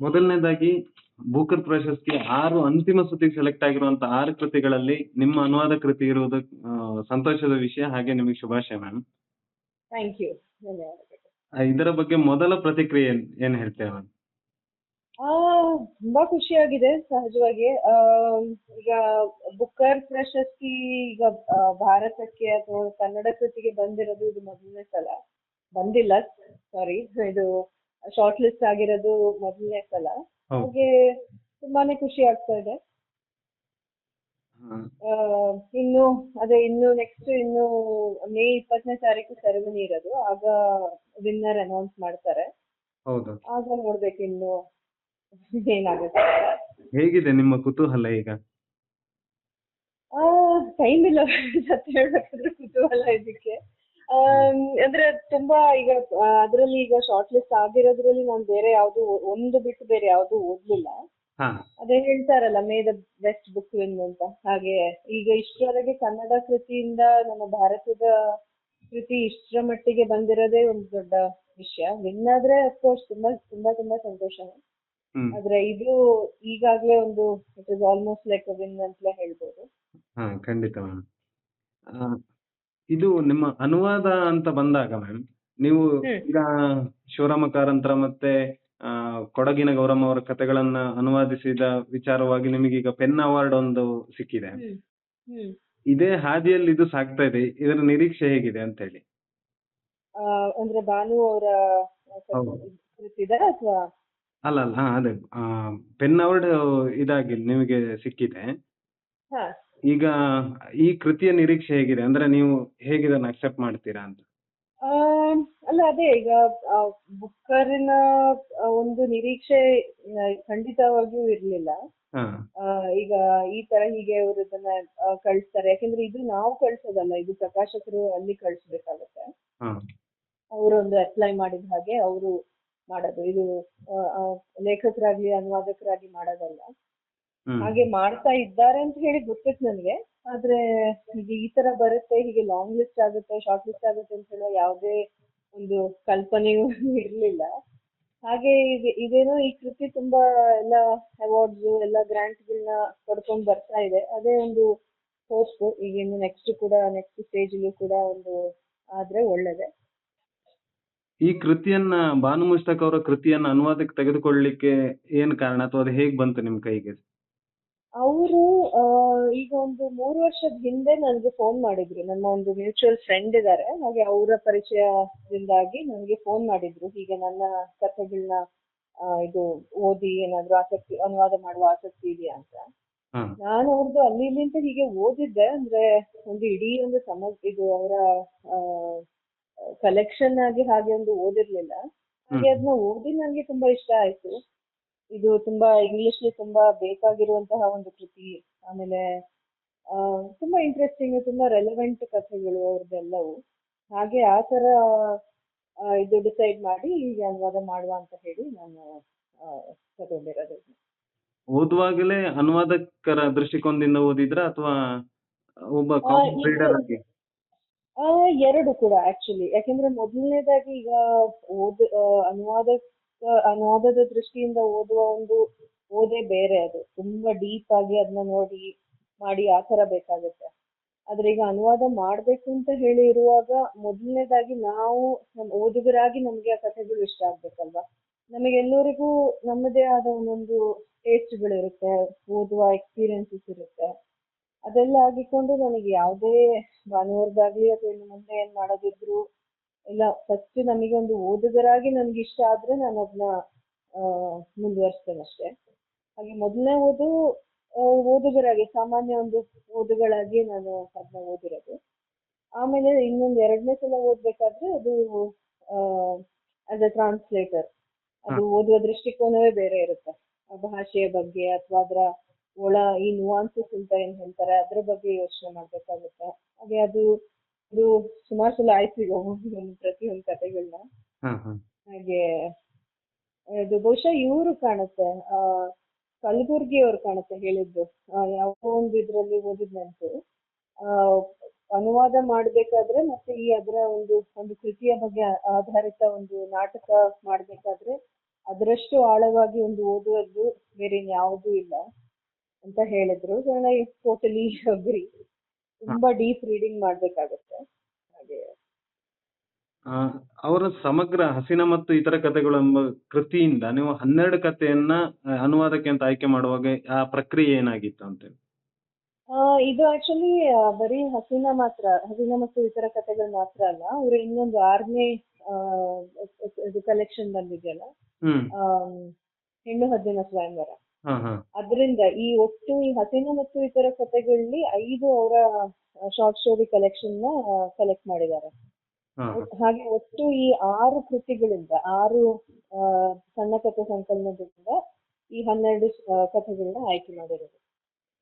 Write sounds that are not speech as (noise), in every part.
ಮೊದಲನೇದಾಗಿ ಬೂಕರ್ ಪ್ರಶಸ್ತಿ ಆರು ಅಂತಿಮ ಸುತ್ತಿಗೆ ಸೆಲೆಕ್ಟ್ ಆಗಿರುವಂತ ಆರು ಕೃತಿಗಳಲ್ಲಿ ನಿಮ್ಮ ಅನುವಾದ ಕೃತಿ ಇರುವುದು ಆ, ಸಂತೋಷದ ವಿಷಯ. ಹಾಗೆ ನಿಮಗೆ ಶುಭಾಶಯ ಮ್ಯಾಮ್ ಥ್ಯಾಂಕ್ ಯು ಧನ್ಯವಾದಗಳು. ಇದರ ಬಗ್ಗೆ ಮೊದಲ ಪ್ರತಿಕ್ರಿಯೆ ಏನ್ ಏನ್ ಹೇಳ್ತೇವೆ ಮ್ಯಾಮ್ ಆ ತುಂಬಾ ಖುಷಿಯಾಗಿದೆ ಸಹಜವಾಗಿ. ಆಮ್, ಈಗ ಬುಕ್ಕರ್ ಪ್ರಶಸ್ತಿ ಈಗ ಆ, ಭಾರತಕ್ಕೆ ಅಥವಾ ಕನ್ನಡ ಕೃತಿಗೆ ಬಂದಿರೋದು ಇದು ಮೊದಲನೇ ಸಲ. ಬಂದಿಲ್ಲ ಸಾರಿ ಇದು ಶಾರ್ಟ್ ಲಿಸ್ಟ್ ಆಗಿರೋದು ಮೊದಲನೇ ಸಲ. ಹಾಗೆ ತುಂಬಾನೇ ಖುಷಿ ಆಗ್ತಾ ಇದೆ. ಇನ್ನು ಅದೇ ಇನ್ನು ನೆಕ್ಸ್ಟ್ ಇನ್ನು ಮೇ ಇಪ್ಪತ್ತನೇ ತಾರೀಕು ಸೆರೆಮನಿ ಇರೋದು. ಆಗ ವಿನ್ನರ್ ಅನೌನ್ಸ್ ಮಾಡ್ತಾರೆ. ಆಗ ನೋಡ್ಬೇಕು ಇನ್ನು ಏನಾಗುತ್ತೆ. ಹೇಗಿದೆ ನಿಮ್ಮ ಕುತೂಹಲ ಈಗ? ಆ ಟೈಮ್ ಇಲ್ಲ. ಸತ್ಯ ಹೇಳ್ಬೇಕಾದ್ರೆ ಕುತೂಹಲ ಇದಕ್ಕೆ. ಅಂದ್ರೆ ತುಂಬಾ ಈಗ ಅದರಲ್ಲಿ ಈಗ ಶಾರ್ಟ್ ಲಿಸ್ಟ್ ಆಗಿರೋದ್ರಲ್ಲಿ ನಾನು ಬೇರೆ ಯಾವ್ದು ಒಂದು ಬಿಟ್ಟು ಬೇರೆ ಯಾವ್ದು ಓದ್ಲಿಲ್ಲ. ಅದೇ ಹೇಳ್ತಾರಲ್ಲ may the best book win ಅಂತ. ಹಾಗೆ ಈಗ ಇಷ್ಟರವರೆಗೆ ಕನ್ನಡ ಕೃತಿಯಿಂದ ನಮ್ಮ ಭಾರತದ ಕೃತಿ ಇಷ್ಟರ ಮಟ್ಟಿಗೆ ಬಂದಿರೋದೇ ಒಂದು ದೊಡ್ಡ ವಿಷಯ. ವಿನ್ ಆದ್ರೆ ಅಫ್ಕೋರ್ಸ್ ತುಂಬಾ ತುಂಬಾ ತುಂಬಾ ಸಂತೋಷ. ಆದ್ರೆ ಇದು ಈಗಾಗ್ಲೇ ಒಂದು it is almost like win ಅಂತಲೇ ಹೇಳ್ಬೋದು. ಖಂಡಿತ. ಇದು ನಿಮ್ಮ ಅನುವಾದ ಅಂತ ಬಂದಾಗ ಮ್ಯಾಮ್ ನೀವು ಹ್ಮ್. ಈಗ ಶಿವರಾಮ ಕಾರಂತರ ಮತ್ತೆ ಆ, ಕೊಡಗಿನ ಗೌರಮ್ಮ ಅವರ ಕಥೆಗಳನ್ನ ಅನುವಾದಿಸಿದ ವಿಚಾರವಾಗಿ ನಿಮಗೆ ಈಗ ಪೆನ್ ಅವಾರ್ಡ್ ಒಂದು ಸಿಕ್ಕಿದೆ. ಹ್ಮ್ ಹ್ಮ್. ಇದೇ ಹಾದಿಯಲ್ಲಿ ಇದು ಸಾಗ್ತಾ ಇದೆ. ಇದರ ನಿರೀಕ್ಷೆ ಹೇಗಿದೆ ಅಂತ ಹೇಳಿ. ಆ, ಅಂದ್ರೆ ಭಾನು ಅವರ ಹೌದು. ಕೃತಿದ ಅಥವಾ? ಅಲ್ಲ ಅಲ್ಲ ಹಾ ಅದೇ ಪೆನ್ ಅವಾರ್ಡ್ ಇದಾಗಿ ನಿಮಗೆ ಸಿಕ್ಕಿದೆ. ಹಾ. ಈಗ ಈ ಕೃತಿಯ ನಿರೀಕ್ಷೆ ಹೇಗಿದೆ? ಅಂದ್ರೆ ನೀವು ಹೇಗೆ ಇದನ್ನ ಅಕ್ಸೆಪ್ಟ್ ಮಾಡ್ತೀರಾ ಅಂತ? ಅಲ್ಲ ಅದೇ ಈಗ ಬುಕ್ಕರಿನ ಒಂದು ನಿರೀಕ್ಷೆ ಖಂಡಿತವಾಗಿಯೂ ಇರ್ಲಿಲ್ಲ. ಈಗ ಈ ತರ ಹೀಗೆ ಅವರು ಇದನ್ನ ಕಳಿಸ್ತಾರೆ. ಯಾಕಂದ್ರೆ ಇದು ನಾವು ಕಳ್ಸೋದಲ್ಲ ಇದು ಪ್ರಕಾಶಕರು ಅಲ್ಲಿ ಕಳಿಸ್ಬೇಕಾಗತ್ತೆ. ಅವರು ಒಂದು ಅಪ್ಲೈ ಮಾಡಿದ ಹಾಗೆ ಅವರು ಮಾಡೋದು. ಇದು ಲೇಖಕರಾಗ್ಲಿ ಅನುವಾದಕರಾಗಿ ಮಾಡೋದಲ್ಲ. ಹಾಗೆ ಮಾಡ್ತಾ ಇದ್ದಾರೆ ಅಂತ ಹೇಳಿ ಗೊತ್ತಿತ್ತು ನನಗೆ. ಆದ್ರೆ ಹೀಗೆ ಈ ತರ ಬರುತ್ತೆ ಹೀಗೆ ಲಾಂಗ್ ಲಿಸ್ಟ್ ಆಗುತ್ತೆ ಶಾರ್ಟ್ ಲಿಸ್ಟ್ ಆಗುತ್ತೆ ಅಂತ ಹೇಳೋ ಯಾವುದೇ ಒಂದು ಕಲ್ಪನೆಯೂ (laughs) ಇರ್ಲಿಲ್ಲ. ಹಾಗೆ ಇದು- ಇದೇನೋ ಈ ಕೃತಿ ತುಂಬಾ ಎಲ್ಲ ಅವಾರ್ಡ್ಸ್ ಎಲ್ಲ ಗ್ರಾಂಟ್ಗಳನ್ನ ಪಡ್ಕೊಂಡು ಬರ್ತಾ ಇದೆ. ಅದೇ ಒಂದು ಹೋಪ್ ಈಗ ಇನ್ನು ನೆಕ್ಸ್ಟ್ ಕೂಡ ನೆಕ್ಸ್ಟ್ ಸ್ಟೇಜ್ ಕೂಡ ಒಂದು ಆದ್ರೆ ಒಳ್ಳೇದೆ. ಈ ಕೃತಿಯನ್ನ ಭಾನು ಮುಸ್ತಕ್ ಅವರ ಕೃತಿಯನ್ನ ಅನುವಾದಕ್ಕೆ ತೆಗೆದುಕೊಳ್ಳಲಿಕ್ಕೆ ಏನ್ ಕಾರಣ? ಅಥವಾ ಅದು ಹೇಗ್ ಬಂತು ನಿಮ್ ಕೈಗೆ? ಅವರು ಈಗ ಒಂದು ಮೂರು ವರ್ಷದ ಹಿಂದೆ ನನಗೆ ಫೋನ್ ಮಾಡಿದ್ರು. ನಮ್ಮ ಒಂದು ಮ್ಯೂಚುವಲ್ ಫ್ರೆಂಡ್ ಇದ್ದಾರೆ ಹಾಗೆ ಅವರ ಪರಿಚಯದಿಂದಾಗಿ ನನಗೆ ಫೋನ್ ಮಾಡಿದ್ರು. ಹೀಗೆ ನನ್ನ ಕಥೆಗಳನ್ನ ಇದು ಓದಿ ಏನಾದ್ರು ಆಸಕ್ತಿ ಅನುವಾದ ಮಾಡುವ ಆಸಕ್ತಿ ಇದೆಯಾ ಅಂತ. ನಾನು ಅವ್ರದ್ದು ಅಲ್ಲಿ ಹೀಗೆ ಓದಿದ್ದೆ. ಅಂದ್ರೆ ಒಂದು ಇಡೀ ಒಂದು ಸಮ ಇದು ಅವರ ಕಲೆಕ್ಷನ್ ಆಗಿ ಹಾಗೆ ಒಂದು ಓದಿರ್ಲಿಲ್ಲ. ಹಾಗೆ ಅದನ್ನ ಓದಿ ನನಗೆ ತುಂಬಾ ಇಷ್ಟ ಆಯ್ತು. ಇದು ತುಂಬಾ ಇಂಗ್ಲಿಷ್ಲಿ ತುಂಬಾ ಬೇಕಾಗಿರುವಂತಹ ಒಂದು ಕೃತಿ. ಆಮೇಲೆ ಆ, ತುಂಬಾ ಇಂಟ್ರೆಸ್ಟಿಂಗ್ ತುಂಬಾ ರೆಲೆವೆಂಟ್ ಕಥೆಗಳು ಅವ್ರದ್ದೆಲ್ಲವೂ. ಹಾಗೆ ಆ ತರ ಇದು ಡಿಸೈಡ್ ಮಾಡಿ ಈಗ ಅನುವಾದ ಮಾಡುವ ಅಂತ ಹೇಳಿ ನಾನು ತಗೊಂಡಿರೋದು. ಓದುವಾಗಲೇ ಅನುವಾದಕರ ದೃಷ್ಟಿಕೋನದಿಂದ ಓದಿದ್ರ ಅಥವಾ ಒಬ್ಬ ರೀಡರ್ ಆಗಿ? ಆ, ಎರಡು ಕೂಡ ಆಕ್ಚುಲಿ ಯಾಕೆಂದ್ರೆ ಮೊದಲನೇದಾಗಿ ಈಗ ಓದ್ ಅನುವಾದ ಅನುವಾದದ ದೃಷ್ಟಿಯಿಂದ ಓದುವ ಒಂದು ಓದೇ ಬೇರೆ ಅದು. ತುಂಬಾ ಡೀಪ್ ಆಗಿ ಅದನ್ನ ನೋಡಿ, ಮಾಡಿ ಆ ತರ ಬೇಕಾಗುತ್ತೆ. ಆದ್ರೆ ಈಗ ಅನುವಾದ ಮಾಡ್ಬೇಕು ಅಂತ ಹೇಳಿ ಇರುವಾಗ ಮೊದಲನೇದಾಗಿ ನಾವು ನಮ್ಮ ಓದುಗರಾಗಿ ನಮ್ಗೆ ಆ ಕಥೆಗಳು ಇಷ್ಟ ಆಗ್ಬೇಕಲ್ವಾ? ನಮಗೆ ಎಲ್ಲರಿಗೂ ನಮ್ಮದೇ ಆದ ಒಂದೊಂದು ಟೇಸ್ಟ್ಗಳಿರುತ್ತೆ ಓದುವ ಎಕ್ಸ್ಪೀರಿಯನ್ಸಸ್ ಇರುತ್ತೆ. ಅದೆಲ್ಲ ಆಗಿಕೊಂಡು ನನಗೆ ಯಾವುದೇ ಭಾನುವಾರದಾಗ್ಲಿ ಅಥವಾ ಇನ್ನು ಮುಂದೆ ಏನ್ ಮಾಡೋದಿದ್ರು ಇಲ್ಲ ಫಸ್ಟ್ ನಮಗೆ ಒಂದು ಓದುಗರಾಗಿ ನನಗೆ ಇಷ್ಟ ಆದ್ರೆ ನಾನು ಅದನ್ನ ಮುಂದುವರಿಸ್ತೇನೆ ಅಷ್ಟೇ. ಹಾಗೆ ಮೊದಲನೇ ಓದು ಓದುಗರಾಗಿ ಸಾಮಾನ್ಯ ಒಂದು ಓದುಗಳಾಗಿ ನಾನು ಅದನ್ನ ಓದಿರೋದು. ಆಮೇಲೆ ಇನ್ನೊಂದು ಎರಡನೇ ಸಲ ಓದ್ಬೇಕಾದ್ರೆ ಅದು ಆಸ್ ಅ ಟ್ರಾನ್ಸ್ಲೇಟರ್ ಅದು ಓದುವ ದೃಷ್ಟಿಕೋನವೇ ಬೇರೆ ಇರುತ್ತೆ. ಆ ಭಾಷೆಯ ಬಗ್ಗೆ ಅಥವಾ ಅದರ ಒಳ ಈ ನುವಾನ್ಸಸ್ ಅಂತ ಏನ್ ಹೇಳ್ತಾರೆ ಅದ್ರ ಬಗ್ಗೆ ಯೋಚನೆ ಮಾಡ್ಬೇಕಾಗುತ್ತೆ. ಹಾಗೆ ಅದು ಇದು ಸುಮಾರು ಸಲ ಆಯ್ತು ಈಗ ಒಂದೊಂದು ಪ್ರತಿಯೊಂದು ಕಥೆಗಳನ್ನ ಹಾಗೆ ಇದು ಬಹುಶಃ ಇವರು ಕಾಣುತ್ತೆ. ಆ ಕಲಬುರ್ಗಿ ಅವ್ರು ಕಾಣುತ್ತೆ ಹೇಳಿದ್ದು. ಯಾವ ಯಾವುದೋ ಒಂದು ಇದ್ರಲ್ಲಿ ಓದಿದ್ ನೆನಪು. ಆ ಅನುವಾದ ಮಾಡ್ಬೇಕಾದ್ರೆ ಮತ್ತೆ ಈ ಅದರ ಒಂದು ಒಂದು ಕೃತಿಯ ಬಗ್ಗೆ ಆಧಾರಿತ ಒಂದು ನಾಟಕ ಮಾಡ್ಬೇಕಾದ್ರೆ ಅದರಷ್ಟು ಆಳವಾಗಿ ಒಂದು ಓದುವುದು ಬೇರೆ ಇನ್ಯಾವುದೂ ಇಲ್ಲ ಅಂತ ಹೇಳಿದ್ರು. ಟೋಟಲಿ ಅಗ್ರಿ ತುಂಬಾ ಡೀಪ್ ರೀಡಿಂಗ್ ಮಾಡ್ಬೇಕಾಗುತ್ತೆ. ಹಾಗೆ. ಆ, ಅವರ ಸಮಗ್ರ ಹಸಿನ ಮತ್ತು ಇತರ ಕಥೆಗಳು ಎಂಬ ಕೃತಿಯಿಂದ ನೀವು ಹನ್ನೆರಡು ಕಥೆಯನ್ನ ಅನುವಾದಕ್ಕೆ ಅಂತ ಆಯ್ಕೆ ಮಾಡುವಾಗ ಆ ಪ್ರಕ್ರಿಯೆ ಏನಾಗಿತ್ತು ಅಂತ ಆ, ಇದು ಆಕ್ಚುಲಿ ಬರೀ ಹಸಿನ ಮಾತ್ರ ಹಸಿನ ಮತ್ತು ಇತರ ಕಥೆಗಳು ಮಾತ್ರ ಅಲ್ಲ ಅವ್ರ ಇನ್ನೊಂದು ಆರನೇ ಇದು ಕಲೆಕ್ಷನ್ ಬಂದಿದೆಯಲ್ಲ? ಹೆಣ್ಣು ಹದ್ದಿನ ಸ್ವಯಂವರ. ಅದರಿಂದ ಈ ಒಟ್ಟು ಈ ಹಸಿನ ಮತ್ತು ಇತರ ಕಥೆಗಳಲ್ಲಿ ಐದು ಅವರ ಶಾರ್ಟ್ ಸ್ಟೋರಿ ಕಲೆಕ್ಷನ್ನ ಕಲೆಕ್ಟ್ ಮಾಡಿದ್ದಾರೆ. ಹಾಗೆ ಒಟ್ಟು ಈ ಆರು ಕೃತಿಗಳಿಂದ ಆರು ಸಣ್ಣ ಕಥೆ ಸಂಕಲನದಿಂದ ಈ ಹನ್ನೆರಡು ಕಥೆಗಳನ್ನ ಆಯ್ಕೆ ಮಾಡಿರೋದು.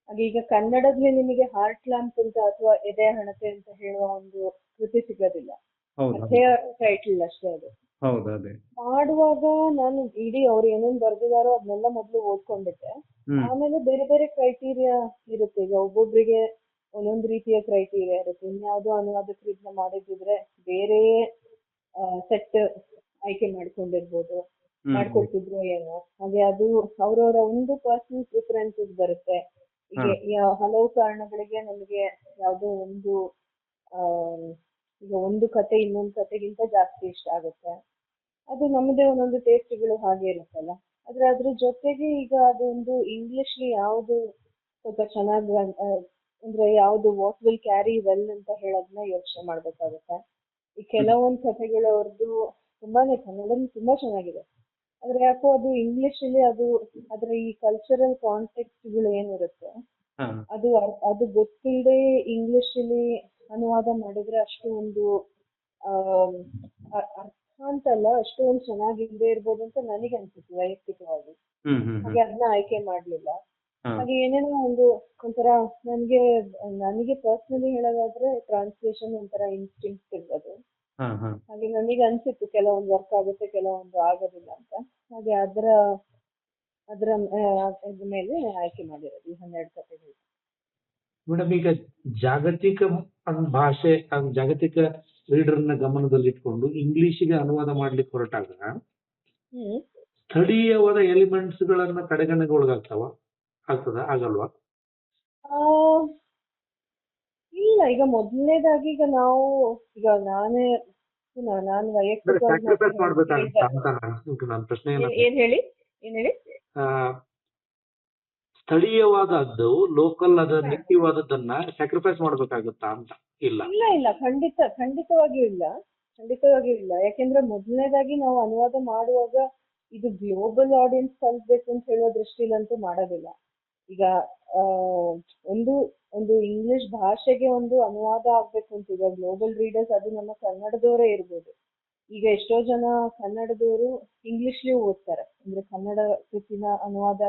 ಹಾಗೆ ಈಗ ಕನ್ನಡದಲ್ಲಿ ನಿಮಗೆ ಹಾರ್ಟ್ ಲ್ಯಾಂಪ್ ಅಂತ ಅಥವಾ ಎದೆ ಹಣತೆ ಅಂತ ಹೇಳುವ ಒಂದು ಕೃತಿ ಸಿಗೋದಿಲ್ಲ. ಟೈಟಲ್ ಅಷ್ಟೇ ಅದು. ಹೌದು ಅದೇ. ಮಾಡುವಾಗ ನಾನು ಇಡೀ ಅವ್ರು ಏನೇನ್ ಬರ್ದಿದಾರೋ ಅದನ್ನೆಲ್ಲ ಮೊದಲು ಓದ್ಕೊಂಡಿದ್ದೆ. ಆಮೇಲೆ ಬೇರೆ ಬೇರೆ ಕ್ರೈಟೀರಿಯಾ ಇರುತ್ತೆ. ಈಗ ಒಬ್ಬೊಬ್ರಿಗೆ ಒಂದೊಂದು ರೀತಿಯ ಕ್ರೈಟೀರಿಯಾ ಇರುತ್ತೆ. ಇನ್ಯಾವುದೋ ಅನುವಾದಕರು ಇದನ್ನ ಮಾಡಿದ್ರೆ ಬೇರೆ ಸೆಟ್ ಆಯ್ಕೆ ಮಾಡ್ಕೊಂಡಿರ್ಬೋದು. ಮಾಡ್ಕೊಡ್ತಿದ್ರು ಏನೋ. ಹಾಗೆ ಅದು ಅವ್ರವ್ರ ಒಂದು ಪರ್ಸನಲ್ ಪ್ರಿಫರೆನ್ಸಸ್ ಬರುತ್ತೆ. ಹಲವು ಕಾರಣಗಳಿಗೆ ನಮಗೆ ಯಾವುದೋ ಒಂದು ಈಗ ಒಂದು ಕತೆ ಇನ್ನೊಂದು ಕತೆಗಿಂತ ಜಾಸ್ತಿ ಇಷ್ಟ ಆಗುತ್ತೆ. ಅದು ನಮ್ಮದೇ ಒಂದೊಂದು ಟೇಸ್ಟ್ಗಳು ಹಾಗೆ ಇರುತ್ತಲ್ಲ. ಆದ್ರೆ ಅದ್ರ ಜೊತೆಗೆ ಈಗ ಅದೊಂದು ಇಂಗ್ಲಿಷ್ಲಿ ಯಾವುದು ಸ್ವಲ್ಪ ಚೆನ್ನಾಗಿ ಅಂದ್ರೆ ಯಾವುದು ವಾಟ್ ವಿಲ್ ಕ್ಯಾರಿ ವೆಲ್ ಅಂತ ಹೇಳೋದನ್ನ ಯೋಚನೆ ಮಾಡ್ಬೇಕಾಗುತ್ತೆ. ಈ ಕೆಲವೊಂದು ಕಥೆಗಳು ಅವ್ರದ್ದು ತುಂಬಾನೇ ಕನ್ನಡದಲ್ಲಿ ತುಂಬಾ ಚೆನ್ನಾಗಿದೆ. ಆದ್ರೆ ಯಾಕೋ ಅದು ಇಂಗ್ಲಿಷ್ ಅಲ್ಲಿ ಅದು ಅದ್ರ ಈ ಕಲ್ಚರಲ್ ಕಾಂಟೆಕ್ಸ್ಟ್ಗಳು ಏನಿರುತ್ತೆ ಅದು ಅದು ಗೊತ್ತಿಲ್ಲದೆ ಇಂಗ್ಲಿಷ್ ಅಲ್ಲಿ ಅನುವಾದ ಮಾಡಿದ್ರೆ ಅಷ್ಟು ಒಂದು ಅರ್ಥ ಅಂತಲ್ಲ ಅಷ್ಟು ಒಂದು ಚೆನ್ನಾಗಿಲ್ಲದೆ ಇರ್ಬೋದು ಅಂತ ನನಗೆ ಅನ್ಸುತ್ತೆ ವೈಯಕ್ತಿಕವಾಗಿ. ಹಾಗೆ ಅದನ್ನ ಆಯ್ಕೆ ಮಾಡ್ಲಿಲ್ಲ. ಹಾಗೆ ಏನೇನೋ ಒಂದು ಒಂಥರ ನನ್ಗೆ ನನಗೆ ಪರ್ಸನಲಿ ಹೇಳೋದಾದ್ರೆ ಟ್ರಾನ್ಸ್ಲೇಷನ್ ಒಂಥರ ಇನ್ಸ್ಟಿಂಕ್ಟ್ ಹಾ ಹಾಗೆ ನನಗೆ ಅನ್ಸಿತ್ತು ಕೆಲವೊಂದು ವರ್ಕ್ ಆಗುತ್ತೆ ಕೆಲವೊಂದು ಆಗೋದಿಲ್ಲ ಅಂತ. ಹಾಗೆ ಅದರ ಅದರ ಮೇಲೆ ಆಯ್ಕೆ ಮಾಡಿರೋದು ಈ ಹನ್ನೆರಡು ಕಥೆಗಳು. ಮೇಡಮ್ ಈಗ ಜಾಗತಿಕ ಭಾಷೆ ಜಾಗತಿಕ ರೀಡರ್ನ ಗಮನದಲ್ಲಿಟ್ಕೊಂಡು ಇಂಗ್ಲಿಷಿಗೆ ಅನುವಾದ ಮಾಡ್ಲಿಕ್ಕೆ ಹೊರಟಾಗ ಹ್ಮ್ ಸ್ಥಳೀಯವಾದ ಎಲಿಮೆಂಟ್ಸ್ ಗಳನ್ನ ಕಡೆಗಣೆಗೆ ಒಳಗಾಗ್ತಾವ? ಆಗ್ತದ? ಆಗಲ್ವಾ? ಆ, ಇಲ್ಲ ಈಗ ಮೊದಲನೇದಾಗಿ ಈಗ ನಾವು ಈಗ ನಾನೇ ನಾನು ವೈಯಕ್ತಿಕವಾಗಿ ಸ್ಯಾಕ್ರಿಫೈಸ್ ಮಾತ್ರ ಮಾಡ್ಬೇಕಾಗತ್ತ ಹೇಳ್ತಾ- ಅಂತ. ನಾನು ನನ್ನ ಪ್ರಶ್ನೆ ಏನ್ ಹೇಳಿ? ಏನ್ ಹೇಳಿ? ಆ, ಸ್ಥಳೀಯವಾದದ್ದು ಲೋಕಲ್ ಅದ ನೇಟಿವ್ ಆದದ್ದನ್ನ ಸ್ಯಾಕ್ರಿಫೈಸ್ ಮಾಡ್ಬೇಕಾಗುತ್ತಾ ಅಂತ? ಇಲ್ಲ. ಇಲ್ಲ ಇಲ್ಲ. ಖಂಡಿತ ಖಂಡಿತವಾಗಿಯೂ ಇಲ್ಲ. ಖಂಡಿತವಾಗಿಯೂ ಇಲ್ಲ. ಯಾಕೆಂದ್ರೆ ಮೊದಲನೇದಾಗಿ ನಾವು ಅನುವಾದ ಮಾಡುವಾಗ ಇದು ಗ್ಲೋಬಲ್ ಆಡಿಯನ್ಸ್ ತಲುಪಬೇಕು ಅಂತ ಹೇಳುವ ದೃಷ್ಟಿಲಂತೂ ಮಾಡೋದಿಲ್ಲ. ಈಗ ಒಂದು ಒಂದು ಇಂಗ್ಲಿಷ್ ಭಾಷೆಗೆ ಒಂದು ಅನುವಾದ ಆಗ್ಬೇಕು ಅಂತ ಈಗ ಗ್ಲೋಬಲ್ ರೀಡರ್ಸ್ ಅದು ನಮ್ಮ ಕನ್ನಡದವರೇ ಇರ್ಬೋದು. ಈಗ ಎಷ್ಟೋ ಜನ ಕನ್ನಡದವರು ಇಂಗ್ಲಿಷ್ಲಿ ಓದ್ತಾರೆ. ಅಂದ್ರೆ ಕನ್ನಡ ಕೃತಿನ ಅನುವಾದ,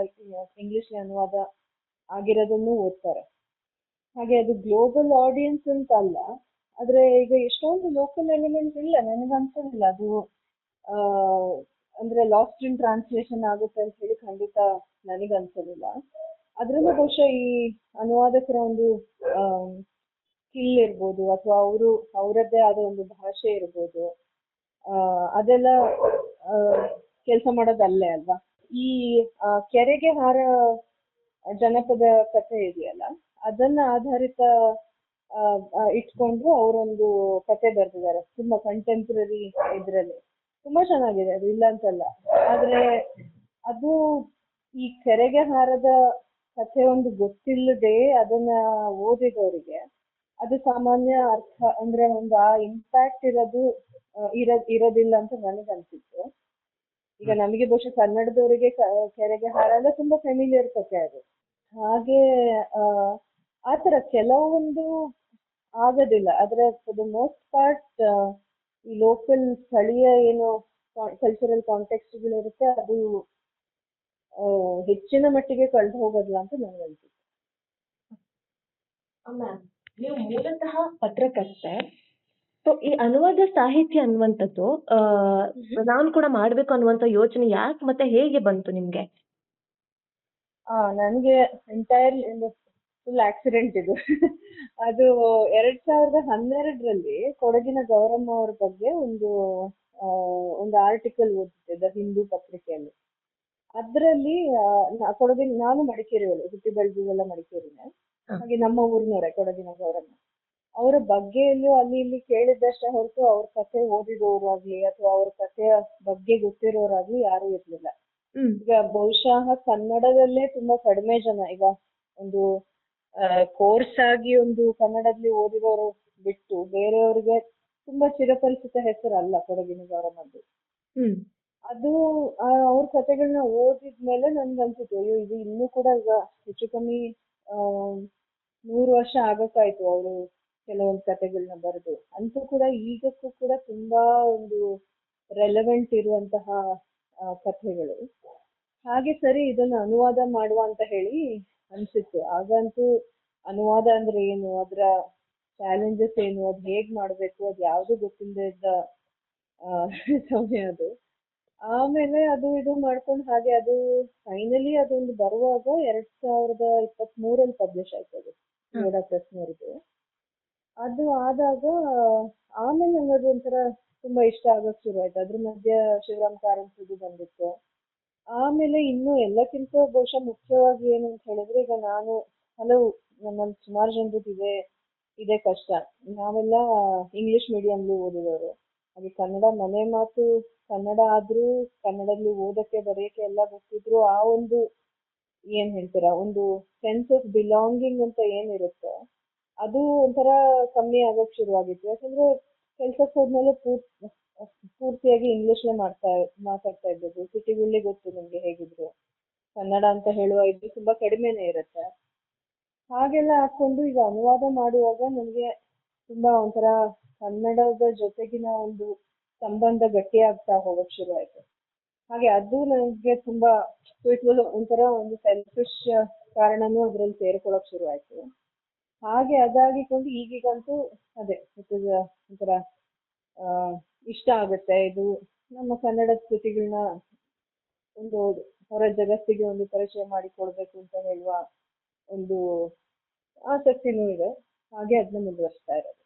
ಇಂಗ್ಲಿಷ್ಲಿ ಅನುವಾದ ಆಗಿರೋದನ್ನು ಓದ್ತಾರೆ. ಹಾಗೆ ಅದು ಗ್ಲೋಬಲ್ ಆಡಿಯನ್ಸ್ ಅಂತ ಅಲ್ಲ ಆದ್ರೆ ಈಗ ಎಷ್ಟೊಂದು ಲೋಕಲ್ ಎಲಿಮೆಂಟ್ ಇಲ್ಲ. ನನಗೆ ಅನ್ಸೋದಿಲ್ಲ ಅದು ಅಂದ್ರೆ ಲಾಸ್ಟ್ ಇನ್ ಟ್ರಾನ್ಸ್ಲೇಷನ್ ಆಗುತ್ತೆ ಅಂತ ಹೇಳಿ ಖಂಡಿತ ನನಗೆ ಅನ್ಸೋದಿಲ್ಲ ಅದ್ರಲ್ಲೂ ಬಹುಶಃ ಈ ಅನುವಾದಕರ ಒಂದು ಸ್ಕಿಲ್ ಇರ್ಬೋದು, ಅಥವಾ ಅವರು, ಅವರದ್ದೇ ಆದ ಒಂದು ಭಾಷೆ ಇರ್ಬೋದು. ಅದೆಲ್ಲ ಕೆಲಸ ಮಾಡೋದಲ್ಲೇ ಅಲ್ವಾ? ಈ ಕೆರೆಗೆ ಹಾರ ಜನಪದ ಕಥೆ ಇದೆಯಲ್ಲ, ಅದನ್ನ ಆಧಾರಿತ ಇಟ್ಕೊಂಡು ಅವರೊಂದು ಕತೆ ಬರ್ತಿದ್ದಾರೆ ತುಂಬಾ ಕಂಟೆಂಪ್ರರಿ ಇದ್ರಲ್ಲಿ. ತುಂಬಾ ಚೆನ್ನಾಗಿದೆ, ಅದು ಇಲ್ಲ ಅಂತಲ್ಲ. ಆದ್ರೆ, ಅದು ಈ ಕೆರೆಗೆ ಹಾರದ ಕಥೆ ಒಂದು ಗೊತ್ತಿಲ್ಲದೆ ಅದನ್ನ ಓದಿದವರಿಗೆ, ಅದು ಸಾಮಾನ್ಯ ಅರ್ಥ, ಅಂದ್ರೆ ಒಂದು ಆ ಇಂಪ್ಯಾಕ್ಟ್ ಇರೋದು ಇರೋ ಇರೋದಿಲ್ಲ ಅಂತ ನನಗೆ ಅನ್ಸಿತ್ತು ಈಗ ನಮಗೆ ಬಹುಶಃ ಕನ್ನಡದವರಿಗೆ ಕೆರೆಗೆ ಹಾರ ಎಲ್ಲ ತುಂಬಾ ಫೆಮಿಲಿಯರ್ ಕಥೆ ಅದು. ಹಾಗೆ ಆ, ಆ ತರ ಕೆಲವೊಂದು ಆಗೋದಿಲ್ಲ. ಆದ್ರೆ ಫಾರ್ ದ ಮೋಸ್ಟ್ ಪಾರ್ಟ್ ಈ ಲೋಕಲ್ ಸ್ಥಳೀಯ ಏನು ಕಲ್ಚರಲ್ ಕಾಂಟೆಕ್ಸ್ಟ್ಗಳಿರುತ್ತೆ ಅದು ಹೆಚ್ಚಿನ ಮಟ್ಟಿಗೆ ಕಳೆದು ಹೋಗೋದಿಲ್ಲ ಅಂತ ನನಗೆ ಅನ್ಸುತ್ತೆ ನೀವು ಮೂಲತಃ ಪತ್ರಕರ್ತೆ. ಸೊ ಈ ಅನುವಾದ ಸಾಹಿತ್ಯ ಅನ್ನುವಂಥದ್ದು ನಾನು ಕೂಡ ಮಾಡ್ಬೇಕು ಅನ್ನುವಂಥ ಯೋಚನೆ ಯಾಕೆ ಮತ್ತೆ ಹೇಗೆ ಬಂತು ನಿಮ್ಗೆ? ಆ ನನಗೆ ಎಂಟೈರ್ ಫುಲ್ ಆಕ್ಸಿಡೆಂಟ್ ಇದು. ಅದು ಎರಡ್ ಸಾವಿರದ ಹನ್ನೆರಡರಲ್ಲಿ ಕೊಡಗಿನ ಗೌರಮ್ಮ ಅವ್ರ ಬಗ್ಗೆ ಒಂದು ಒಂದು ಆರ್ಟಿಕಲ್ ಓದಿದ್ದೆ ದ ಹಿಂದೂ ಪತ್ರಿಕೆಯಲ್ಲಿ. ಅದರಲ್ಲಿ ಕೊಡಗಿನ ನಾನು ಮಡಿಕೇರಿಯವಳು ಹುಟ್ಟಿ ಬೆಳೆದಿದ್ದೆಲ್ಲ ಮಡಿಕೇರಿನೇ. ಹಾಗೆ ನಮ್ಮ ಊರಿನವರೇ ಕೊಡಗಿನ ಗೌರಮ್ಮ. ಅವರ ಬಗ್ಗೆಯಲ್ಲೂ ಅಲ್ಲಿ ಇಲ್ಲಿ ಕೇಳಿದ್ದಷ್ಟೇ ಹೊರತು ಅವ್ರ ಕಥೆ ಓದಿದವರು ಆಗ್ಲಿ ಅಥವಾ ಅವ್ರ ಕಥೆಯ ಬಗ್ಗೆ ಗೊತ್ತಿರೋರಾಗ್ಲಿ ಯಾರು ಇರ್ಲಿಲ್ಲ. ಈಗ ಬಹುಶಃ ಕನ್ನಡದಲ್ಲೇ ತುಂಬಾ ಕಡಿಮೆ ಜನ ಈಗ ಒಂದು ಕೋರ್ಸ್ ಆಗಿ ಒಂದು ಕನ್ನಡದಲ್ಲಿ ಓದಿದವರು ಬಿಟ್ಟು ಬೇರೆಯವ್ರಿಗೆ ತುಂಬಾ ಚಿರಪರಿಚಿತ ಹೆಸರಲ್ಲ ಕೊಡಗಿನ ಗೌರಮ್ಮದ್ದು. ಹ್ಮ್. ಅದು ಅವ್ರ ಕಥೆಗಳನ್ನ ಓದಿದ್ಮೇಲೆ ನನ್ಗೆ ಅನ್ಸಿತ್ತು ಅಯ್ಯೋ ಇದು ಇನ್ನೂ ಕೂಡ ಈಗ ಹೆಚ್ಚು ಕಮ್ಮಿ ಆ, ನೂರು ವರ್ಷ ಆಗಕ್ಕಾಯ್ತು ಅವರು ಕೆಲವೊಂದು ಕಥೆಗಳನ್ನ ಬರೆದು ಅಂತೂ ಕೂಡ ಈಗಕ್ಕೂ ಕೂಡ ತುಂಬಾ ಒಂದು ರೆಲೆವೆಂಟ್ ಇರುವಂತಹ ಕಥೆಗಳು. ಹಾಗೆ ಸರಿ ಇದನ್ನ ಅನುವಾದ ಮಾಡುವ ಅಂತ ಹೇಳಿ ಅನ್ಸಿತ್ತು. ಆಗಂತೂ ಅನುವಾದ ಅಂದ್ರೆ ಏನು? ಅದರ ಚಾಲೆಂಜಸ್ ಏನು? ಅದು ಹೇಗ್ ಮಾಡ್ಬೇಕು? ಅದ್ ಯಾವ್ದು ಗೊತ್ತಿಲ್ಲದೆ ಇದ್ದ ಆ, ಸಮಯ ಅದು. ಆಮೇಲೆ ಅದು ಇದು ಮಾಡ್ಕೊಂಡು ಹಾಗೆ ಅದು ಫೈನಲಿ ಅದೊಂದು ಬರುವಾಗ ಎರಡ್ ಸಾವಿರದ ಇಪ್ಪತ್ತ್ ಮೂರಲ್ಲಿ ಪಬ್ಲಿಷ್ ಆಯ್ತು ಅದು ನೋಡ ಪ್ರೆಸ್ನವ್ರದ್ದು ಅದು ಆದಾಗ, ಆಮೇಲೆ ಅದು ಒಂಥರ ತುಂಬಾ ಇಷ್ಟ ಆಗೋಕೆ ಶುರು ಆಯ್ತು ಅದ್ರ ಮಧ್ಯೆ ಶಿವರಾಮ್ ಕಾರಂತದ್ದು ಬಂದಿತ್ತು. ಆಮೇಲೆ ಇನ್ನು ಎಲ್ಲಕ್ಕಿಂತ ಬಹುಶಃ ಮುಖ್ಯವಾಗಿ ಏನು ಅಂತ ಹೇಳಿದ್ರೆ, ಈಗ ನಾನು, ಹಲವು, ನಮ್ಮಲ್ಲಿ ಸುಮಾರು ಜನರದ್ದು ಇದೆ, ಇದೇ ಕಷ್ಟ. ನಾವೆಲ್ಲ ಇಂಗ್ಲಿಷ್ ಮೀಡಿಯಂಲಿ ಓದಿದವರು. ಅದು ಕನ್ನಡ ಮನೆ ಮಾತು, ಕನ್ನಡ ಆದ್ರೂ ಕನ್ನಡದಲ್ಲಿ ಓದಕ್ಕೆ, ಬರೆಯಕ್ಕೆ ಎಲ್ಲ ಗೊತ್ತಿದ್ರು ಆ ಒಂದು, ಏನ್ ಹೇಳ್ತೀರಾ, ಒಂದು ಸೆನ್ಸ್ ಆಫ್ ಬಿಲಾಂಗಿಂಗ್ ಅಂತ ಏನಿರುತ್ತೆ ಅದು ಒಂಥರ ಕಮ್ಮಿ ಆಗಕ್ ಶುರುವಾಗಿತ್ತು. ಯಾಕಂದ್ರೆ ಕೆಲ್ಸಕ್ಕೆ ಹೋದ್ಮೇಲೆ ಪೂರ್ ಪೂರ್ತಿಯಾಗಿ ಇಂಗ್ಲಿಷ್ನೇ ಮಾಡ್ತಾ, ಮಾತಾಡ್ತಾ ಇದ್ದದ್ದು. ಸಿಟಿಗಳಲ್ಲಿ ಗೊತ್ತು ನಿಮ್ಗೆ ಹೇಗಿದ್ರು? ಕನ್ನಡ ಅಂತ ಹೇಳುವ ಇದು ತುಂಬಾ ಕಡಿಮೆನೇ ಇರುತ್ತೆ. ಹಾಗೆಲ್ಲ ಹಾಕೊಂಡು ಈಗ ಅನುವಾದ ಮಾಡುವಾಗ ನನಗೆ ತುಂಬಾ ಒಂಥರ ಕನ್ನಡದ ಜೊತೆಗಿನ ಒಂದು ಸಂಬಂಧ ಗಟ್ಟಿಯಾಗ್ತಾ ಹೋಗಕ್ ಶುರು ಆಯ್ತು ಹಾಗೆ ಅದು ನನಗೆ ತುಂಬಾ ಒಂಥರ ಒಂದು ಸೆಲ್ಫಿಶ್ ಕಾರಣನೂ ಅದ್ರಲ್ಲಿ ಸೇರ್ಕೊಳಕ್ ಶುರು ಆಯ್ತು ಹಾಗೆ ಅದಾಗಿಕೊಂಡು ಈಗೀಗಂತೂ ಅದೇ ಒಂಥರ ಇಷ್ಟ ಆಗುತ್ತೆ. ಇದು ನಮ್ಮ ಕನ್ನಡದ ಕೃತಿಗಳನ್ನ ಒಂದು ಹೊರ ಜಗತ್ತಿಗೆ ಒಂದು ಪರಿಚಯ ಮಾಡಿಕೊಡ್ಬೇಕು ಅಂತ ಹೇಳುವ ಒಂದು ಆಸಕ್ತಿನೂ ಇದೆ. ಹಾಗೆ ಅದನ್ನ ಮುಂದುವರಿಸ್ತಾ ಇರೋದು.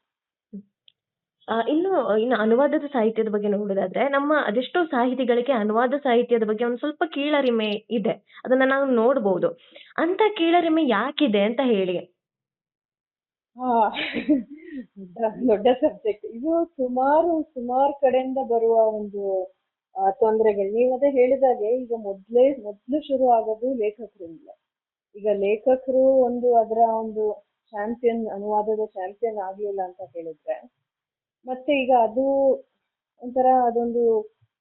ಇನ್ನು ಇನ್ನು ಅನುವಾದದ ಸಾಹಿತ್ಯದ ಬಗ್ಗೆ ನೋಡೋದಾದ್ರೆ, ನಮ್ಮ ಅದೆಷ್ಟೋ ಸಾಹಿತಿಗಳಿಗೆ ಅನುವಾದ ಸಾಹಿತ್ಯದ ಬಗ್ಗೆ ಒಂದು ಸ್ವಲ್ಪ ಕೀಳರಿಮೆ ಇದೆ. ಅದನ್ನ ನಾವು ನೋಡ್ಬೋದು. ಅಂತ ಕೀಳರಿಮೆ ಯಾಕಿದೆ ಅಂತ ಹೇಳಿ. ದೊಡ್ಡ- ಸಬ್ಜೆಕ್ಟ್ ಇದು ಸುಮಾರು ಸುಮಾರು ಕಡೆಯಿಂದ ಬರುವ ಒಂದು ತೊಂದರೆಗಳು. ನೀವು ಅದೇ ಹೇಳಿದಾಗೆ ಈಗ ಮೊದ್ಲೇ, ಮೊದ್ಲು ಶುರು ಆಗೋದು ಲೇಖಕರಿಂದ ಈಗ ಲೇಖಕರು ಒಂದು ಅದರ ಒಂದು ಚಾಂಪಿಯನ್ ಅನುವಾದದ ಚಾಂಪಿಯನ್ ಆಗ್ಲಿಲ್ಲ ಅಂತ ಹೇಳಿದ್ರೆ, ಮತ್ತೆ ಈಗ ಅದು ಒಂಥರ ಅದೊಂದು,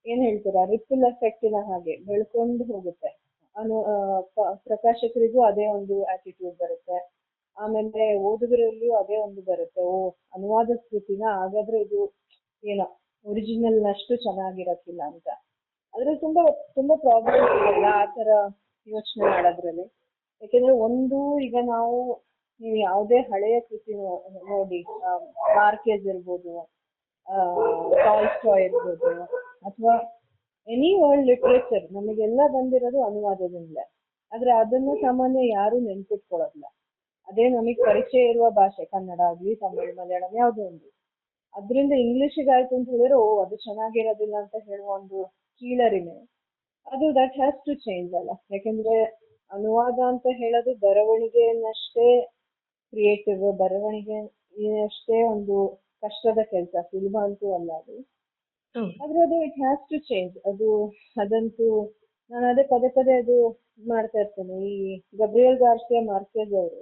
ಏನ್ ಹೇಳ್ತೀರಾ ರಿಪಲ್ ಎಫೆಕ್ಟಿನ ಹಾಗೆ ಬೆಳ್ಕೊಂಡು ಹೋಗುತ್ತೆ. ಅನು ಪ್ರಕಾಶಕರಿಗೂ ಅದೇ ಒಂದು ಆಟಿಟ್ಯೂಡ್ ಬರುತ್ತೆ. ಆಮೇಲೆ ಓದುಗರಲ್ಲೂ ಅದೇ ಒಂದು ಬರುತ್ತೆ. ಓ, ಅನುವಾದ ಸ್ಥಿತಿನ ಹಾಗಾದ್ರೆ ಇದು ಏನೋ ಒರಿಜಿನಲ್ ಅಷ್ಟು ಚೆನ್ನಾಗಿರಕ್ಕಿಲ್ಲ ಅಂತ. ಆದ್ರೆ ತುಂಬಾ ತುಂಬಾ ಪ್ರಾಬ್ಲಮ್ ಇರಲ್ಲ ಆ ತರ ಯೋಚನೆ ಮಾಡೋದ್ರಲ್ಲಿ. ಯಾಕೆಂದ್ರೆ ಒಂದು ಈಗ ನಾವು, ನೀವು ಯಾವುದೇ ಹಳೆಯ ಕೃತಿ ನೋಡಿ ಮಾರ್ಕೇಜ್ ಇರ್ಬೋದು ಟಾಲ್ಸ್ಟಾಯ್ ಇರ್ಬೋದು, ಅಥವಾ ಎನಿ ವರ್ಲ್ಡ್ ಲಿಟ್ರೇಚರ್ ನಮಗೆಲ್ಲ ಬಂದಿರೋದು ಅನುವಾದದಿಂದಲೇ. ಆದ್ರೆ ಅದನ್ನು ಸಾಮಾನ್ಯ ಯಾರು ನೆನ್ಪಿಟ್ಕೊಳ್ಳೋದಿಲ್ಲ. ಅದೇ ನಮಗೆ ಪರಿಚಯ ಇರುವ ಭಾಷೆ ಕನ್ನಡ ಆಗ್ಲಿ ತಮಿಳ್ ಮಲಯಾಳಂ ಯಾವುದೋ ಒಂದು. ಅದರಿಂದ ಇಂಗ್ಲಿಷಿಗೆ ಆಯ್ತು ಅಂತ ಹೇಳಿದ್ರೆ ಓ ಅದು ಚೆನ್ನಾಗಿರೋದಿಲ್ಲ ಅಂತ ಹೇಳುವ ಒಂದು ಕೀಳರಿಮೆ. ಅದು ದಟ್ ಹ್ಯಾಸ್ ಟು ಚೇಂಜ್ ಅಲ್ಲ. ಯಾಕೆಂದ್ರೆ ಅನುವಾದ ಅಂತ ಹೇಳೋದು ಬರವಣಿಗೆಯನ್ನಷ್ಟೇ ಕ್ರಿಯೇಟಿವ್ ಬರವಣಿಗೆ ಅಷ್ಟೇ ಒಂದು ಕಷ್ಟದ ಕೆಲಸ ಸುಲಭ ಅಂತೂ ಅಲ್ಲ ಅದು. ಆದ್ರೆ ಅದು ಇಟ್ ಹ್ಯಾಸ್ ಟು ಚೇಂಜ್ ಅದು ಅದಂತೂ ನಾನು ಅದೇ ಪದೇ ಪದೇ ಅದು ಮಾಡ್ತಾ ಇರ್ತೇನೆ. ಈ ಗಬ್ರಿಯಲ್ ಗಾರ್ಸಿಯಾ ಮಾರ್ಕೆಸ್ ಅವರು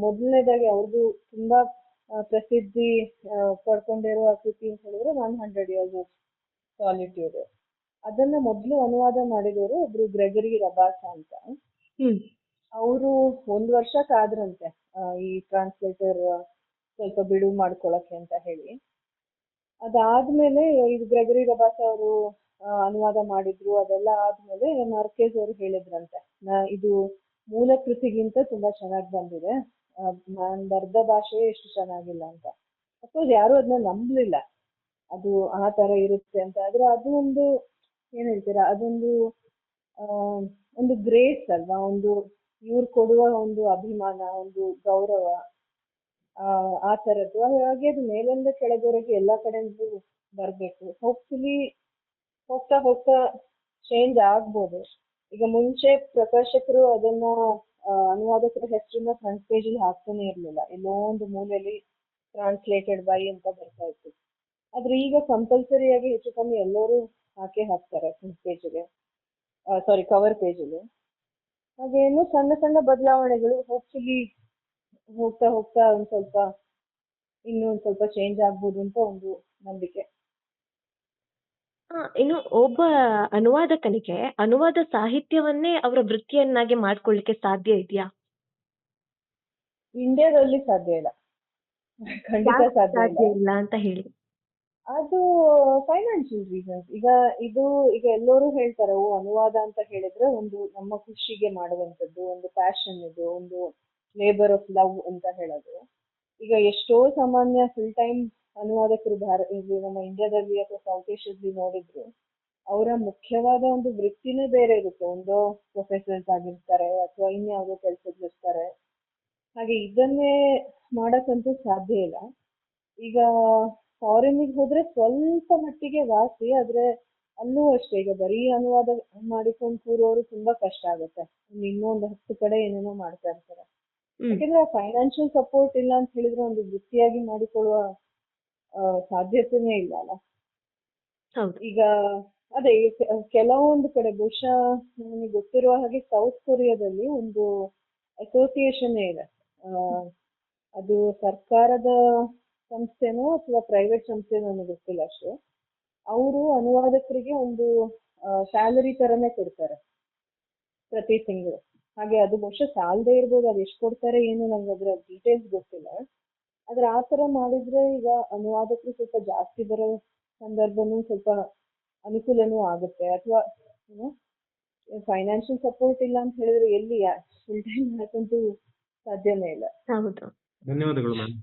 ಮೊದಲನೇದಾಗಿ ಅವ್ರದ್ದು ತುಂಬಾ ಆ, ಪ್ರಸಿದ್ಧಿ ಆ, ಪಡ್ಕೊಂಡಿರುವ ಕೃತಿ ಅಂತ ಹೇಳಿದ್ರೆ one hundred years of solitude ಅದನ್ನ ಮೊದಲು ಅನುವಾದ ಮಾಡಿದವರು ಒಬ್ರು ಗ್ರೆಗರಿ ರಬಾಸ ಅಂತ. ಅವರು ಒಂದು ವರ್ಷ ಕಾದ್ರಂತೆ ಈ ಟ್ರಾನ್ಸ್ಲೇಟರ್ ಸ್ವಲ್ಪ ಬಿಡುವು ಮಾಡ್ಕೊಳಕ್ಕೆ ಅಂತ ಹೇಳಿ. ಅದಾದ್ಮೇಲೆ ಇದು ಗ್ರೆಗರಿ ರಬಾಸ ಅವರು ಅನುವಾದ ಮಾಡಿದ್ರು ಅದೆಲ್ಲ ಆದ್ಮೇಲೆ ಮಾರ್ಕೆಸ್ ಅವರು ಹೇಳಿದ್ರಂತೆ ಇದು ಮೂಲ ಕೃತಿಗಿಂತ ತುಂಬಾ ಚೆನ್ನಾಗಿ ಬಂದಿದೆ. ನಾನು ಬರ್ದ ಭಾಷೆ ಎಷ್ಟು ಚೆನ್ನಾಗಿಲ್ಲ ಅಂತ. ಅಫ್ಕೋರ್ಸ್ ಯಾರು ಅದನ್ನ ನಂಬಲಿಲ್ಲ. ಅದು ಆ ತರ ಇರುತ್ತೆ ಅಂತ. ಆದ್ರೆ ಅದು ಒಂದು ಏನ್ ಹೇಳ್ತೀರಾ, ಅದೊಂದು ಒಂದು ಗ್ರೇಸ್ ಅಲ್ವಾ? ಒಂದು, ಇವ್ರು ಕೊಡುವ ಒಂದು ಅಭಿಮಾನ, ಒಂದು ಗೌರವ, ಆ ಆ ತರದ್ದು ಹಾಗೆ ಅದು ಮೇಲಿಂದ ಕೆಳಗವರೆಗೆ ಎಲ್ಲ ಕಡೆಯಿಂದ ಬರ್ಬೇಕು. ಹೋಪ್ಫುಲಿ ಹೋಗ್ತಾ ಹೋಗ್ತಾ ಚೇಂಜ್ ಆಗ್ಬೋದು. ಈಗ ಮುಂಚೆ ಪ್ರಕಾಶಕರು ಅದನ್ನ ಅನುವಾದಕರ ಹೆಸರನ್ನ ಫ್ರಂಟ್ ಪೇಜ್ ಅಲ್ಲಿ ಹಾಕ್ತಾನೆ ಇರ್ಲಿಲ್ಲ. ಎಲ್ಲೋ ಒಂದು ಮೂಲೆಯಲ್ಲಿ ಟ್ರಾನ್ಸ್ಲೇಟೆಡ್ ಬೈ ಅಂತ ಬರ್ತಾ ಇತ್ತು. ಆದ್ರೆ ಈಗ ಕಂಪಲ್ಸರಿ ಆಗಿ ಹೆಚ್ಚು ಕಮ್ಮಿ ಎಲ್ಲರೂ ಹಾಕೇ ಹಾಕ್ತಾರೆ ಫ್ರಂಟ್ ಪೇಜ್ಗೆ ಸಾರಿ ಕವರ್ ಪೇಜ್ಗೆ ಹಾಗೇನು ಸಣ್ಣ ಸಣ್ಣ ಬದಲಾವಣೆಗಳು ಹೋಪ್ಫುಲಿ ಹೋಗ್ತಾ ಹೋಗ್ತಾ ಒಂದ್ ಸ್ವಲ್ಪ, ಇನ್ನೂ ಒಂದು ಸ್ವಲ್ಪ ಚೇಂಜ್ ಆಗ್ಬೋದು ಅಂತ ಒಂದು ನಂಬಿಕೆ. ಆ, ಇನ್ನು ಒಬ್ಬ ಅನುವಾದಕನಿಗೆ ಅನುವಾದ ಸಾಹಿತ್ಯವನ್ನೇ ಅವರ ವೃತ್ತಿಯನ್ನಾಗಿ ಮಾಡ್ಕೊಳ್ಳಿಕ್ಕೆ ಸಾಧ್ಯ ಇದೆಯಾ? ಇಂಡಿಯಾದಲ್ಲಿ ಸಾಧ್ಯ ಇಲ್ಲ. ಖಂಡಿತ ಯಾಕೆ ಸಾಧ್ಯ ಸಾಧ್ಯ ಇಲ್ಲ ಇಲ್ಲ ಅಂತ ಹೇಳಿ. ಅದು ಫೈನಾನ್ಷಿಯಲ್ ರೀಸನ್ಸ್ ಈಗ ಇದು ಈಗ ಎಲ್ಲರೂ ಹೇಳ್ತಾರೆ ಓ ಅನುವಾದ ಅಂತ ಹೇಳಿದ್ರೆ ಒಂದು ನಮ್ಮ ಖುಷಿಗೆ ಮಾಡುವಂಥದ್ದು ಒಂದು ಪ್ಯಾಷನ್ ಇದು ಒಂದು ಲೇಬರ್ ಆಫ್ ಲವ್ ಅಂತ ಹೇಳೋದು. ಈಗ ಎಷ್ಟೋ ಸಾಮಾನ್ಯ ಫುಲ್ ಟೈಮ್ ಅನುವಾದಕರು ಭಾರ ನಮ್ಮ ಇಂಡಿಯಾದಲ್ಲಿ ಅಥವಾ ಸೌತ್ ಏಷ್ಯಾದಲ್ಲಿ ನೋಡಿದ್ರು ಅವರ ಮುಖ್ಯವಾದ ಒಂದು ವೃತ್ತಿನೇ ಬೇರೆ ಇರುತ್ತೆ. ಒಂದು ಪ್ರೊಫೆಸರ್ಸ್ ಆಗಿರ್ತಾರೆ ಅಥವಾ ಇನ್ಯಾವುದೋ ಕೆಲಸದಲ್ಲಿರ್ತಾರೆ ಹಾಗೆ ಇದನ್ನೇ ಮಾಡಕ್ಕಂತೂ ಸಾಧ್ಯ ಇಲ್ಲ. ಈಗ ಫಾರಿನಿಗೆ ಹೋದ್ರೆ ಸ್ವಲ್ಪ ಮಟ್ಟಿಗೆ ವಾಸಿ ಆದ್ರೆ ಅಲ್ಲೂ ಅಷ್ಟೇ. ಈಗ ಬರೀ ಅನುವಾದ ಮಾಡಿಕೊಂಡು ಕೂರೋರು ತುಂಬಾ ಕಷ್ಟ ಆಗುತ್ತೆ. ಒಂದು ಇನ್ನೊಂದು ಹತ್ತು ಕಡೆ ಏನೇನೋ ಮಾಡ್ತಾ ಇರ್ತಾರೆ. ಯಾಕಂದ್ರೆ ಫೈನಾನ್ಷಿಯಲ್ ಸಪೋರ್ಟ್ ಇಲ್ಲ ಅಂತ ಹೇಳಿದ್ರೆ ಒಂದು ವೃತ್ತಿಯಾಗಿ ಮಾಡಿಕೊಳ್ಳುವ ಸಾಧ್ಯತೆನೇ ಇಲ್ಲ ಅಲ್ಲ ಈಗ ಅದೇ ಕೆಲವೊಂದು ಕಡೆ ಬಹುಶಃ ನನಗೆ ಗೊತ್ತಿರುವ ಹಾಗೆ ಸೌತ್ ಕೊರಿಯಾದಲ್ಲಿ ಒಂದು ಅಸೋಸಿಯೇಷನ್ ಇದೆ. ಆ, ಅದು ಸರ್ಕಾರದ ಸಂಸ್ಥೆನೋ ಅಥವಾ ಪ್ರೈವೇಟ್ ಸಂಸ್ಥೆನೋ ನನಗೆ ಗೊತ್ತಿಲ್ಲ ಅಷ್ಟು. ಅವರು ಅನುವಾದಕರಿಗೆ ಒಂದು ಸ್ಯಾಲರಿ ತರನೇ ಕೊಡ್ತಾರೆ ಪ್ರತಿ ತಿಂಗಳು. ಹಾಗೆ ಅದು ಬಹುಶಃ ಸಾಲದೇ ಇರ್ಬೋದು ಅದು ಎಷ್ಟು ಕೊಡ್ತಾರೆ ಏನು ನಂಗೆ ಅದರ ಡೀಟೇಲ್ಸ್ ಗೊತ್ತಿಲ್ಲ. ಆದರೆ ಆ ಥರ ಮಾಡಿದರೆ ಈಗ ಅನುವಾದಕರು ಸ್ವಲ್ಪ ಜಾಸ್ತಿ ಬರೋ ಸಂದರ್ಭನೂ ಸ್ವಲ್ಪ ಅನುಕೂಲನೂ ಆಗುತ್ತೆ. ಅಥವಾ ಫೈನಾನ್ಷಿಯಲ್ ಸಪೋರ್ಟ್ ಇಲ್ಲ ಅಂತ ಹೇಳಿದ್ರೆ ಎಲ್ಲಿ ಫುಲ್ ಟೈಮ್ ಮಾಡಕ್ಕಂತೂ ಸಾಧ್ಯನೇ ಇಲ್ಲ. ಧನ್ಯವಾದಗಳು ಮ್ಯಾಮ್